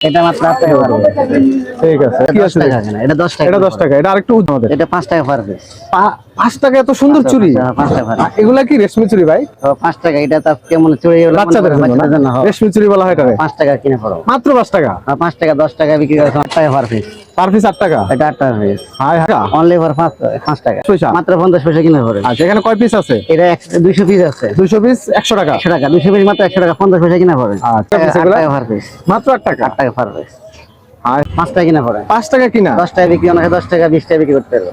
এটা মাত্র আট টাকা পার ঠিক আছে কি আছে এটা দশ টাকা এটা দশ টাকা এটা আরেকটু আমাদের এটা পাঁচ টাকা পারবে পা- পাঁচ টাকা এত সুন্দর চুরি এগুলা কি রেশমি চুরি ভাই? পাঁচ টাকা এটা তো কেমন চুরি হলো বাচ্চাদের জন্য? হ্যাঁ। রেশমি চুরি বলা হয় এটাকে। পাঁচ টাকা কিনে পড়ো। মাত্র পাঁচ টাকা? পাঁচ টাকা দশ টাকা বিক্রি করে আট টাকা পার পিস পার পিস আট টাকা? এটা আট টাকা piece hi hi only for পাঁচ পাঁচ টাকা। পয়সা? মাত্র পঞ্চাশ পয়সা কিনে পড়ে। আচ্ছা এখানে কয় পিস আছে? এটা দুইশো পিস আছে। দুইশো পিস একশো টাকা? একশো টাকা দুইশো পিস মাত্র একশো টাকা পঞ্চাশ পয়সা কিনা পড়ে। আচ্ছা, মাত্র আট টাকা? আট টাকা পার পিস হাই পাঁচ টাকা কিনা পড়ে। পাঁচ টাকা কিনা? দশ টাকা বিক্রি অনেকে দশ টাকা বিশ টাকা বিক্রি করতে পারবে।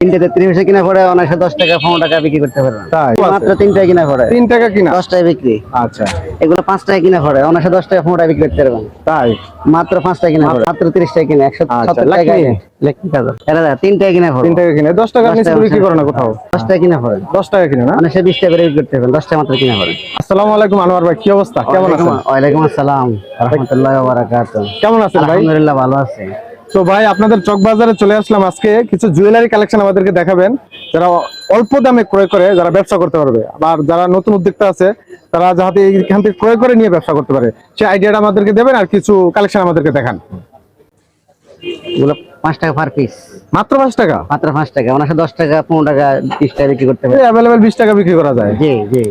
তিনটে ত্রিশ পয়সা কিনা পড়ে অনেকে দশ টাকা পনেরো টাকা বিক্রি করতে পারবে। তাই? মাত্র তিন টাকা কিনা পড়ে। তিন টাকা কিনা? দশ টাকা বিক্রি। আচ্ছা। এগুলো পাঁচ টাকা কিনা পড়ে অনেকে দশ টাকা পনেরো টাকা বিক্রি করতে পারবেন তাই? মাত্র পাঁচ টাকা কিনা মাত্র তিরিশ টাকা কিনা একশো আচ্ছা, সত্তর টাকা লাকমি? লেখি কাজ এটা দেখ, তিন টাকা কিনা পড়ে তিন টাকা কিনে। দশ টাকা বিক্রি করে না কোথাও। দশ কিনা পড়ে দশ টাকা কিনে না? সে বিশ টাকা করে বিক্রি করতে পারবেন দশটা মাত্র কিনা পড়ে আসসালামু আলাইকুম আনোয়ার ভাই কি অবস্থা? কেমন আছেন? ওয়ালাইকুম আসসালাম রহমতুল্লাহ বারাকাত কেমন আছেন ভাই? আলহামদুলিল্লাহ ভালো আছে। তো ভাই আপনাদের চক বাজারে চলে আসলাম আজকে। কিছু জুয়েলারি কালেকশন আমাদেরকে দেখাবেন। যারা অল্প দামে ক্রয় করে যারা ব্যবসা করতে পারবে। আর যারা নতুন উদ্যোক্তা আছে তারা যাতে এখান থেকে ক্রয় করে নিয়ে ব্যবসা করতে পারে। সেই আইডিয়াটা আমাদেরকে দেবেন আর কিছু কালেকশন আমাদেরকে দেখান। পাঁচ টাকা পার পিস মাত্র পাঁচ টাকা? মাত্র পাঁচ টাকা। দশ টাকা পনেরো টাকা বিশ টাকা বিক্রি করতে পারে। অ্যাভেলেবেল বিশ টাকা বিক্রি করা যায়। জি জি।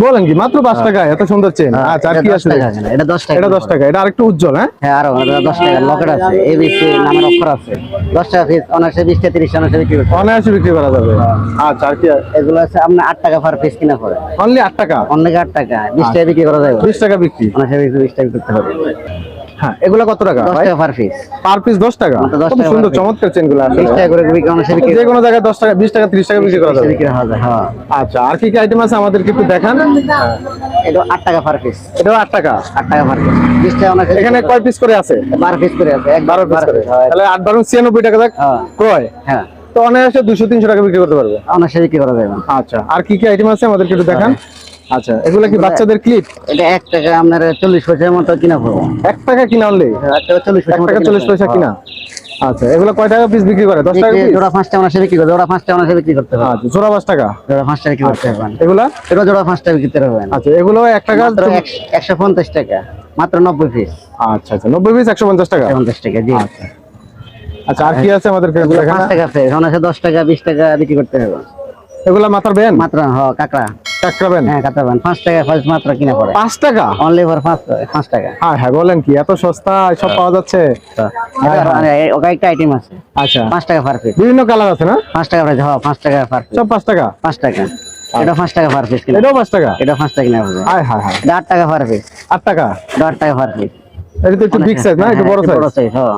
বলেন কি মাত্র পাঁচ টাকা এত সুন্দর চেন আচ্ছা আর কি আছে? এটা দশ টাকা। এটা দশ টাকা এটা আরেকটু উজ্জ্বল হ্যাঁ? হ্যাঁ আরও দশ টাকা লকেট আছে এবিসি নামের অক্ষর আছে। দশ টাকা পিস অনায়াসে বিশ টাকা তিরিশ অনায়াসে বিক্রি করতে অনায়াসে বিক্রি করা যাবে। আচ্ছা আর কি এগুলো আছে আপনার আট টাকা পার পিস কিনা পড়ে। অনলি আট টাকা? অনলি আট টাকা বিশ টাকা বিক্রি করা যাবে। বিশ টাকা বিক্রি? অনার্সে বিশ টাকা করতে হবে হ্যাঁ এগুলো কত টাকা ভাই? পার পিস পার টাকা? সুন্দর চমৎকার টাকা করে বিক্রি অনার্সে বিক্রি যে কোনো জায়গায় দশ টাকা বিশ টাকা ত্রিশ টাকা বিক্রি করা যাবে। বিক্রি হওয়া হ্যাঁ। আচ্ছা আর কি কি আইটেম আছে আমাদেরকে একটু দেখান? এটা আট টাকা পার পিস এটাও আট টাকা? আট টাকা পার পিস বিশ টাকা অনার্সে এখানে কয় পিস করে আছে? বারো পিস করে আছে এক বারো পিস করে। তাহলে আট বারো ছিয়ানব্বই টাকা দেখ হ্যাঁ। ক্রয়। হ্যাঁ। তো অনায়াসে দুশো তিনশো টাকা বিক্রি করতে পারবে? অনার্সে বিক্রি করা যাবে। আচ্ছা আর কি কি আইটেম আছে আমাদেরকে একটু দেখান? আচ্ছা এগুলো কি বাচ্চাদের ক্লিপ এটা এক টাকা আপনার চল্লিশ পয়সার মতো কিনা পড়ব এক টাকা কিনা এক টাকা চল্লিশ টাকা চল্লিশ পয়সা কিনা? আচ্ছা এগুলো কয় টাকা পিস বিক্রি করে? দশ টাকা পিস জোড়া বিক্রি জোড়া করতে হবে। আচ্ছা জোড়া পাঁচ টাকা? জোড়া পাঁচটা বিক্রি করতে হবে। এগুলা? এটা জোড়া পাঁচটা বিক্রি হবে। আচ্ছা এগুলো এক টাকা একশো পঞ্চাশ টাকা মাত্র নব্বই পিস আচ্ছা আচ্ছা নব্বই পিস একশো পঞ্চাশ টাকা? পঞ্চাশ টাকা জি। আচ্ছা। আচ্ছা আর কি আছে পাঁচ টাকা ফ্রেশ অনার্সে দশ টাকা বিশ টাকা বিক্রি করতে হবে। এগুলা মাথার ব্যান মাত্র হ কাঁকড়া। হ্যাঁ টাকা ফার্স্ট মাত্র কিনা পড়ে। টাকা? অনলি ফর পাঁচ পাঁচ টাকা। হ্যাঁ হ্যাঁ বলেন কি এত সস্তা সব পাওয়া যাচ্ছে? আইটেম আছে। আচ্ছা। টাকা পার পিস বিভিন্ন কালার আছে না? টাকা হ্যাঁ টাকা পার পিস সব টাকা? টাকা। এটা পাঁচ টাকা পার পিস কিনা এটাও পাঁচ টাকা? এটা টাকা কিনা হায় হায় হায়। আট টাকা পার পিস আট টাকা? এটা আট টাকা পার পিস এটা তো একটু বিগ সাইজ না? একটু বড় সাইজ বড় সাইজ হ্যাঁ।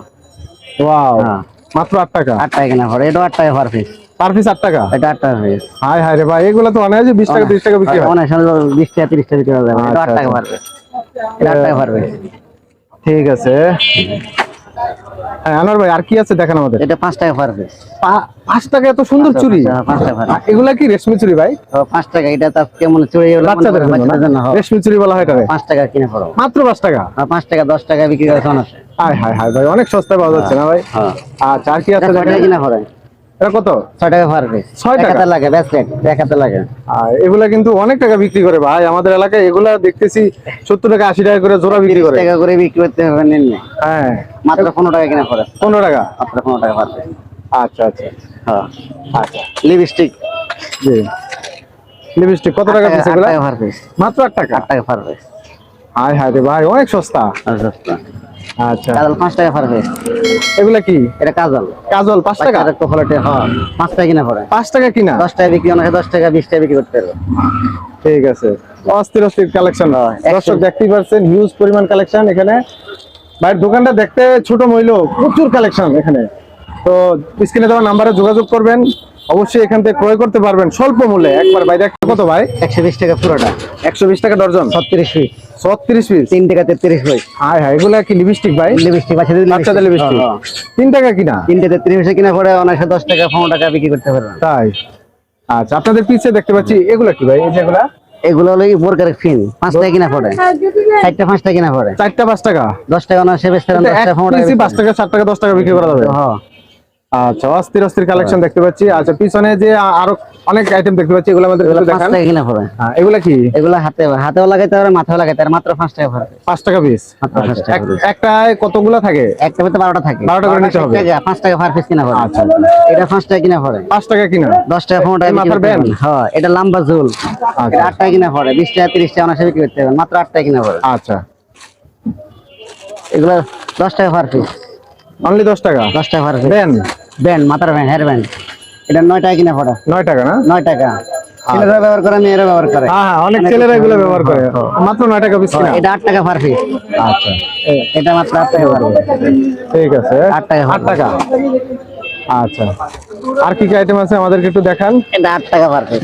ওয়াও হ্যাঁ। মাত্র আট টাকা? আট টাকা কিনা পড়ে। এটা আট টাকা পার পিস পার পিস আট টাকা? এটা আট টাকা পিস রে ভাই এগুলো তো অনায়াসে বিশ টাকা তিরিশ টাকা বিক্রি হয়। অনেক সময় টাকা তিরিশ টাকা বিক্রি করা এটা আট আচ্ছা, টাকা পার এটা আট টাকা পার ঠিক আছে। হ্যাঁ আনোয়ার ভাই আর কি আছে দেখেন আমাদের? এটা পাঁচ টাকা পার পিস টাকা এত সুন্দর চুরি টাকা এগুলা কি রেশমি চুরি ভাই? টাকা এটা তো কেমন চুরি হলো বাচ্চাদের জন্য না? বাচ্চাদের জন্য হ্যাঁ। রেশমি চুরি বলা হয় এটাকে পাঁচ টাকা কিনে পড়ো। মাত্র পাঁচ টাকা? আর পাঁচ টাকা দশ টাকা বিক্রি করে ভাই অনেক সস্তায় পাওয়া যাচ্ছে না ভাই? হ্যাঁ। আচ্ছা আর কি আছে কিনা পড়ে? এটা কত? টাকা পার পিস ছয় টাকা? লাগে ব্যাসলেট হাতে লাগে। আর এগুলা কিন্তু অনেক টাকা বিক্রি করে ভাই। আমাদের এলাকায় এগুলা দেখতেছি সত্তর টাকা আশি টাকা করে জোড়া বিক্রি করে। টাকা করে বিক্রি করতে হবে নিন হ্যাঁ। মাত্র পনেরো টাকা কিনা পড়ে টাকা? মাত্র টাকা পার পিস আচ্ছা আচ্ছা। হ্যাঁ। আচ্ছা। লিপস্টিক। জি। লিপস্টিক কত টাকা পিস এগুলা? মাত্র টাকা? আট টাকা পার পিস হায় হায় রে ভাই অনেক সস্তা। আচ্ছা আচ্ছা। কাজল পাঁচ টাকা পার এগুলা কি? এটা কাজল। কাজল পাঁচ টাকা? বাচ্চাদের কোফালেটে হ্যাঁ পাঁচ টাকা কিনা পড়ে। পাঁচ টাকা কিনা? দশ টাকা বিক্রি অনেকে দশ টাকা বিশ টাকা বিক্রি করতে পারবে ঠিক আছে। অস্থির অস্থির কালেকশন একশো। দর্শক দেখতেই পাচ্ছেন হিউজ পরিমাণ কালেকশন এখানে। ভাইয়ের দোকানটা দেখতে ছোট মইলেও প্রচুর কালেকশন এখানে। তো স্ক্রিনে দেওয়া নাম্বারে যোগাযোগ করবেন। অবশ্যই এখান থেকে ক্রয় করতে পারবেন। স্বল্প মূল্যে। একবার বাইরে একটা কত ভাই? একশো বিশ টাকা পুরোটা। একশো বিশ টাকা ডর্জন। ছত্রিশ পিস পিস? টাকা তেত্রিশ পিস হাই হাই এগুলা কি লিপস্টিক ভাই? লিপস্টিক বাচ্চাদের বাচ্চাদের লিপস্টিক হ্যাঁ, তিন টাকা কিনা? পিসে কিনা টাকা পনেরো টাকা বিক্রি করতে পারবে তাই। আচ্ছা আপনাদের পিছে দেখতে পাচ্ছি? এগুলা কি ভাই এই যেগুলা এগুলো? হলো বোরকার ফিন পাঁচ টাকা কিনা পড়ে। চারটা পাঁচ টাকা কিনা পড়ে। চারটা পাঁচ টাকা? দশ টাকা পাঁচ টাকা সাত টাকা দশ টাকা বিক্রি করা যাবে? হ্যাঁ। আচ্ছা অস্থির অস্থির কালেকশন দেখতে পাচ্ছি। আচ্ছা পিছনে যে আরও অনেক আইটেম দেখতে পাচ্ছি এগুলো আমাদের দেখান। টাকা কিনা পড়ে। হ্যাঁ, এগুলা কি? এগুলো হাতে হাতেও লাগাইতে পারে মাথাও লাগাইতে পারে মাত্র পাঁচ টাকা পড়ে। পাঁচ টাকা পিস টাকা একটায় কতগুলো থাকে? একটা পেতে বারোটা থাকে। 12টা করে নিতে হবে। টাকা, পাঁচ টাকা পার পিস কিনা পড়ে। আচ্ছা। এটা পাঁচ টাকা কিনা পড়ে। পাঁচ টাকা কিনা? দশ টাকা পনেরো টাকা এই বিক্রি মাথার ব্যান্ড? হ্যাঁ এটা লম্বা ঝুল। আচ্ছা। এটা আট টাকা কিনা পড়ে বিশ টাকা তিরিশ টাকা অনাসে বিক্রি করতে পারবেন। মাত্র আট টাকা কিনা পড়ে। আচ্ছা। এগুলো দশ টাকা পার পিস অনলি দশ টাকা? দশ টাকা পার পিস দেন ব্যান্ড মাথার ব্যান্ড হেয়ার ব্যান্ড এটা নয় টাকা কিনা ফটা। নয় টাকা না? নয় টাকা। ছেলেরা ব্যবহার করে মেয়েরা ব্যবহার করে। হ্যাঁ হ্যাঁ অনেক ছেলেরা এগুলো ব্যবহার করে। মাত্র নয় টাকা পিস এটা আট টাকা পার পিস আচ্ছা। এটা মাত্র আট টাকা পার ঠিক আছে। আট টাকা আট টাকা। আচ্ছা। আর কি কি আইটেম আছে আমাদেরকে একটু দেখান? এটা আট টাকা পার পিস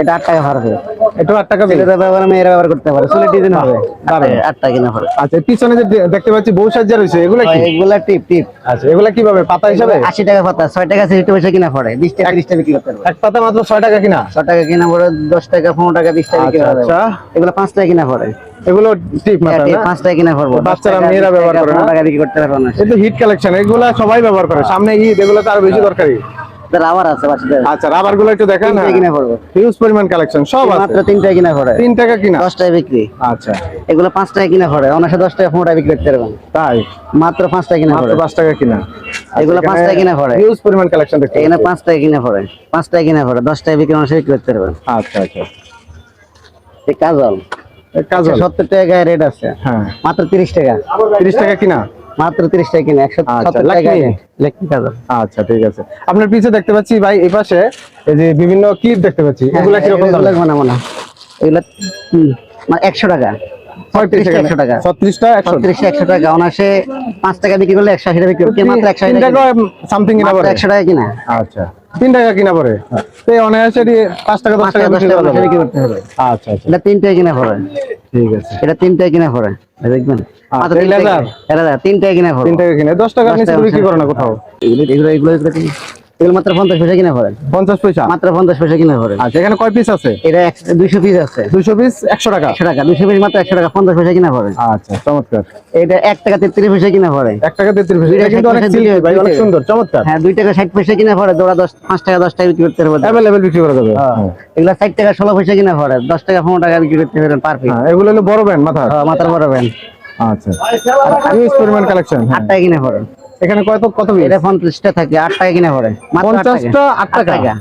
এটা আট টাকা পার পিস একটু আট টাকা piece। ছেলেরা ব্যবহার মেয়েরা ব্যবহার করতে পারে চুলের ডিজাইন হবে। আট টাকা আচ্ছা পিছনে যে দেখতে পাচ্ছি সাজ্জা রয়েছে এগুলো কি? এগুলা টিপ টিপ। আচ্ছা এগুলা কীভাবে? পাতা হিসাবে? আশি টাকা পাতা টাকা সিটি পয়সা কিনা পড়ে বিশ টাকা তিরিশ টাকা বিক্রি করতে পারবে। এক পাতা মাত্র টাকা কিনা? টাকা কিনা পড়ে দশ টাকা পনেরো টাকা বিশ টাকা বিক্রি আচ্ছা, আচ্ছা। এগুলো পাঁচ টাকা কিনা পড়ে। এগুলো টিপ মাথা না? পাঁচ টাকা কিনা পড়ব। বাচ্চারা, মেয়েরা ব্যবহার করে না? টাকা বিক্রি করতে পারবে না তো হিট কালেকশন এগুলা সবাই ব্যবহার করে সামনে ঈদ এগুলো তো আরও বেশি দরকারি। তার আবার আছে আচ্ছা রাবারগুলো একটু দেখান কিনা পড়ব। হিউজ পরিমাণ কালেকশন সব আছে। মাত্র তিন টাকা কিনা পড়ে। তিন টাকা কিনা? দশ টাকা বিক্রি। আচ্ছা। এগুলো পাঁচ টাকা কিনা পড়ে। অনাসে দশ টাকা পনেরো টাকা বিক্রি করতে পারবেন। তাই? মাত্র পাঁচ টাকা কিনা মাত্র পড়ে। টাকা কিনা। এগুলো পাঁচ টাকা কিনা পড়ে। হিউজ পরিমাণ কালেকশন দেখতে এখানে পাচ্ছি। টাকা কিনা পড়ে। পাঁচ টাকা কিনা পড়ে। দশ টাকা বিক্রি অনাসে বিক্রি করতে পারবেন। আচ্ছা আচ্ছা। এই কাজল। কাজল। সত্তর টাকা রেট আছে। হ্যাঁ। মাত্র তিরিশ টাকা। তিরিশ টাকা কিনা? মাত্র তিরিশ টাকা কিনে একশো আচ্ছা, সত্তর টাকা লাকমি? গায়ে কাজল আচ্ছা ঠিক আছে। আপনার পিছে দেখতে পাচ্ছি ভাই এই পাশে এই যে বিভিন্ন ক্লিপ দেখতে পাচ্ছি এগুলা কীরকম দাম লাগবে না মনে হয়। মানে একশো টাকা। ছয়ত্রিশ একশো? টাকা। অনাসে বিক্রি করলে টাকা বিক্রি করতে মাত্র টাকা সামথিং কিনা। পড়ে টাকা কিনা। আচ্ছা তিন টাকা কিনা পড়ে তো টাকা বিক্রি করতে হবে। আচ্ছা আচ্ছা। এটা কিনা পড়ে ঠিক আছে। এটা টাকা কিনা পড়ে দেখবেন? তিন টাকা কিনা। তিন টাকা কিনা টাকা দশ নিচে টাকা বিক্রি করে না কোথাও। এগুলো এগুলো এগুলো এগুলো মাত্র পঞ্চাশ পয়সা কিনা পড়ে পঞ্চাশ পয়সা? মাত্র পঞ্চাশ পয়সা কিনা পড়ে আচ্ছা এখানে কয় পিস আছে? এটা দুইশো পিস আছে। দুইশো পিস একশো টাকা? একশো টাকা দুইশো পিস মাত্র একশো টাকা পঞ্চাশ পয়সা কিনা পড়ে আচ্ছা চমৎকার। এটা এক টাকা তেত্রিশ পয়সা কিনা পড়ে এক টাকা তেত্রিশ পয়সা। এটা কিন্তু অনেক সিল্কি ভাই অনেক সুন্দর চমৎকার। হ্যাঁ দুই টাকা ষাট পয়সা কিনা পড়ে দোড়া দশ পাঁচ টাকা দশ টাকা বিক্রি করতে পারবে অ্যাভেলেবেল বিক্রি করা যাবে হ্যাঁ। এগুলা ষাট টাকা ষোলো পয়সা কিনা পড়ে দশ টাকা পনেরো টাকা বিক্রি করতে পারবেন পার পিস হ্যাঁ এগুলো হলো বড় ব্যান্ড মাথা মাথার বড় ব্যান্ড আচ্ছা। পরিমাণ কালেকশন আট টাকা কিনা পড়ে এখানে কত কত পিস এটা পঞ্চাশটা থাকে আট টাকা কিনা পড়ে। মাত্র আট টাকা। পঞ্চাশটা টাকা?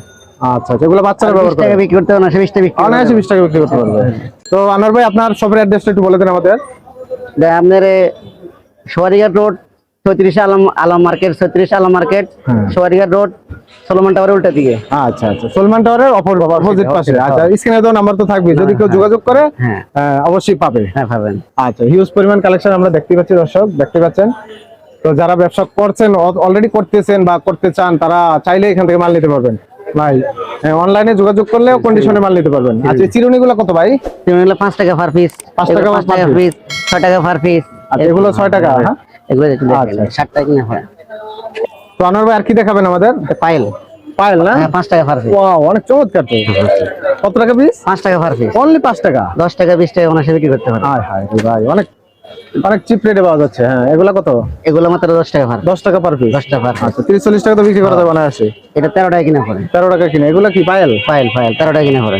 আচ্ছা আচ্ছা এগুলো বাচ্চারা ব্যবহার করে 20 টাকা বিক্রি করতে না সে বিশ টাকা বিক্রি অনায়াসে বিশ টাকা বিক্রি করতে পারবে। তো আনোয়ার ভাই আপনার শপের অ্যাড্রেসটা একটু বলে দেন আমাদের। করবে আপনার সোয়ারিঘাট রোড ছত্রিশ আলম আলম মার্কেট ছত্রিশ আলম মার্কেট হ্যাঁ। সোয়ারিঘাট রোড সলমান টাওয়ারের উল্টা দিকে। আচ্ছা আচ্ছা সলমান টাওয়ারের অপর অপোজিট পাশে। আচ্ছা স্ক্রিনে তো নাম্বার তো থাকবে যদি কেউ যোগাযোগ করে হ্যাঁ। অবশ্যই পাবে। হ্যাঁ পাবেন। আচ্ছা হিউজ পরিমাণ কালেকশন আমরা দেখতে পাচ্ছি দর্শক দেখতে পাচ্ছেন। তো যারা ব্যবসা করছেন অলরেডি করতেছেন বা করতে চান তারা চাইলে এখান থেকে মাল নিতে পারবেন। ভাই অনলাইনে যোগাযোগ করলেও কন্ডিশনে মাল নিতে পারবেন। আচ্ছা চিরুনি কত ভাই? তুমি হলো টাকা পার পিস পাঁচ টাকা পাঁচ per টাকা piece। পিস ছয় টাকা পার পিস এগুলো ছয় টাকা হ্যাঁ? এগুলো আচ্ছা। টাকা কিনা হয়। তো আনোয়ার ভাই আর কি দেখাবেন আমাদের? পাইল পায়েল। না? হ্যাঁ পাঁচ টাকা পার পিস ওয়াও অনেক চমৎকার তো। কত টাকা পিস টাকা পার পিস অনলি টাকা? দশ টাকা বিশ টাকা ওনার করতে পারে হায় হায় ভাই অনেক অনেক চিপ রেটে পাওয়া যাচ্ছে হ্যাঁ। এগুলা কত? এগুলো মাত্র দশ টাকা পার দশ টাকা পার পিস দশ টাকা পার আচ্ছা তিরিশ চল্লিশ টাকা তো বিক্রি করা যাবে না এটা তেরো টাকা কিনা পড়ে তেরো টাকা কিনে। এগুলা কি পায়েল? পাইল পাইল তেরো টাকা কিনা পড়ে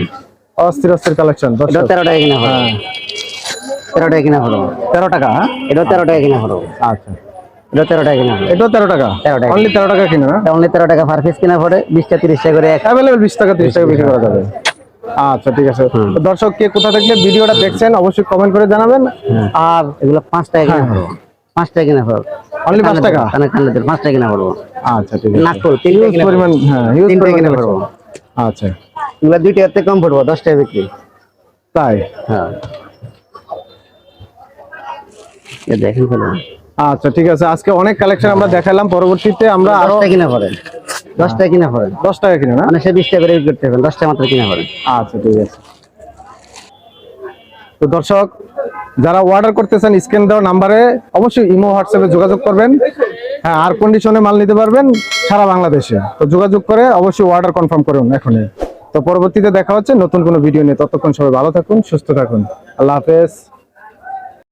অস্থির অস্থির কালেকশন এটাও তেরো টাকা কিনা পড়ে হ্যাঁ। তেরো টাকা কিনা পড়ো তেরো টাকা হ্যাঁ? এটাও তেরো টাকা কিনা পড়ো আচ্ছা। এটাও তেরো টাকা কিনা পড়ে এটাও তেরো টাকা? 13 টাকা। অনলি তেরো টাকা কিনে না? অনলি তেরো টাকা পার পিস কিনা পড়ে বিশটা তিরিশ টাকা করে অ্যাভেলেবল বিশ টাকা তিরিশ টাকা বিক্রি করা যাবে। আচ্ছা ঠিক আছে। দর্শক কে কোথা থেকে ভিডিওটা দেখছেন অবশ্যই কমেন্ট করে জানাবেন। আর এগুলো পাঁচ টাকা কিনা পড়ো পাঁচ টাকা কিনা পড়ো অনলি পাঁচ টাকা? কানে কানে পাঁচ টাকা কিনা পড়ব। আচ্ছা ঠিক আছে। হিউজ কিনা পরিমাণ হ্যাঁ টাকা পরিমাণ কিনা। পড়ব। আচ্ছা। এগুলো দুই থেকে কম পড়ব দশ টাকা বিক্রি। তাই? হ্যাঁ। এ দেখেন ফেলো আচ্ছা ঠিক আছে। আজকে অনেক কালেকশন আমরা দেখালাম। পরবর্তীতে আমরা আরও টাকা কিনা পড়ে। দশ টাকা কিনা পড়ে দশ টাকা কিনে না? মানে সে বিশ টাকা করে করতে হবে দশ টাকা মাত্র কিনা পড়ে আচ্ছা ঠিক আছে। তো দর্শক যারা অর্ডার করতেছেন স্ক্যান দেওয়া নাম্বারে অবশ্যই ইমো হোয়াটসঅ্যাপে যোগাযোগ করবেন। হ্যাঁ আর কন্ডিশনে মাল নিতে পারবেন সারা বাংলাদেশে। তো যোগাযোগ করে অবশ্যই অর্ডার কনফার্ম করুন এখনই। তো পরবর্তীতে দেখা হচ্ছে নতুন কোনো ভিডিও নিয়ে। ততক্ষণ সবাই ভালো থাকুন সুস্থ থাকুন। আল্লাহ হাফেজ।